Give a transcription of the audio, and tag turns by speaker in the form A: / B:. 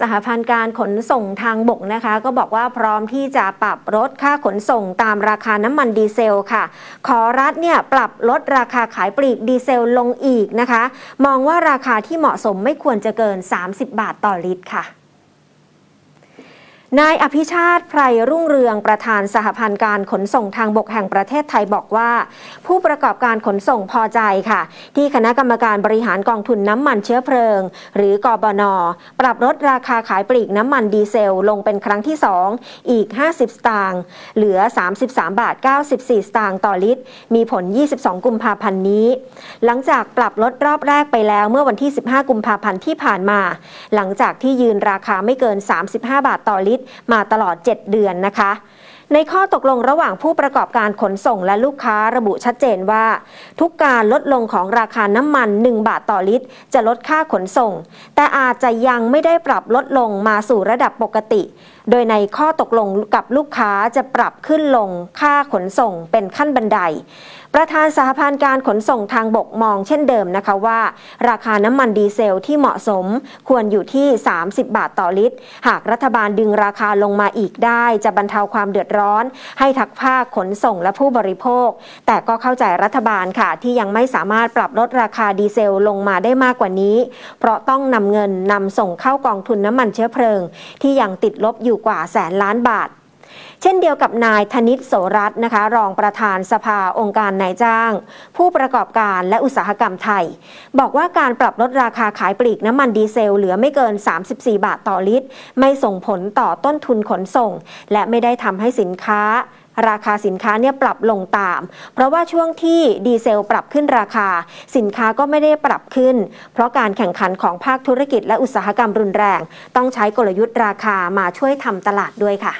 A: สหพันธ์การขนส่งทางบกนะคะ ก็บอกว่าพร้อมที่จะปรับลดค่าขนส่งตามราคาน้ำมันดีเซลค่ะ ขอรัฐเนี่ยปรับลดราคาขายปลีกดีเซลลงอีกนะคะ มองว่าราคาที่เหมาะสมไม่ควรจะเกิน 30 บาทต่อลิตรค่ะ นายอภิชาติไพรรุ่งเรืองประธานสหพันธ์การขนส่งทางบกแห่งประเทศไทยบอกว่า ผู้ประกอบการขนส่งพอใจค่ะ ที่คณะกรรมการบริหารกองทุนน้ำมันเชื้อเพลิง หรือกบนปรับลดราคาขายปลีกน้ำมันดีเซลลงเป็นครั้งที่ 2 อีก 50 สตางค์เหลือ 33 บาท 94 สตางค์ต่อลิตร มีผล 22 กุมภาพันธ์นี้ หลังจากปรับลดรอบแรกไปแล้วเมื่อวันที่ 15 กุมภาพันธ์ที่ผ่านมา หลังจากที่ยืนราคาไม่เกิน 35 บาทต่อลิตรมาตลอด 7 เดือนนะคะ ในข้อตกลงระหว่างผู้ประกอบการขนส่งและลูกค้าระบุชัดเจนว่า ทุกการลดลงของราคาน้ำมัน 1 บาทต่อลิตร จะลดค่าขนส่ง แต่อาจจะยังไม่ได้ปรับลดลงมาสู่ระดับปกติ โดยในข้อตกลงกับลูกค้าจะปรับขึ้นลงค่าขนส่งเป็นขั้นบันได ประธานสหพันธ์การขนส่งทางบกมองเช่นเดิมนะคะว่า ราคาน้ำมันดีเซลที่เหมาะสมควรอยู่ที่ 30 บาทต่อลิตร หากรัฐบาลดึงราคาลงมาอีกได้ จะบรรเทาความเดือดร้อนร้อน ให้ทักภาคขนส่งและผู้บริโภค แต่ก็เข้าใจรัฐบาลค่ะ ที่ยังไม่สามารถปรับลดราคาดีเซลลงมาได้มากกว่านี้ เพราะต้องนำเงินนำส่งเข้ากองทุนน้ำมันเชื้อเพลิง ที่ยังติดลบอยู่กว่าแสนล้านบาท เช่นเดียวกับนายธนิตโสรัตน์นะคะ รองประธานสภาองค์การนายจ้าง ผู้ประกอบการและอุตสาหกรรมไทย บอกว่าการปรับลดราคาขายปลีกน้ำมันดีเซลเหลือไม่เกิน 34 บาทต่อลิตร ไม่ส่งผลต่อต้นทุนขนส่ง และไม่ได้ทำให้สินค้าราคาสินค้าเนี่ยปรับลงตาม เพราะว่าช่วงที่ดีเซลปรับขึ้นราคา สินค้าก็ไม่ได้ปรับขึ้น เพราะการแข่งขันของภาคธุรกิจและอุตสาหกรรมรุนแรง ต้องใช้กลยุทธ์ราคามาช่วยทำตลาดด้วยค่ะ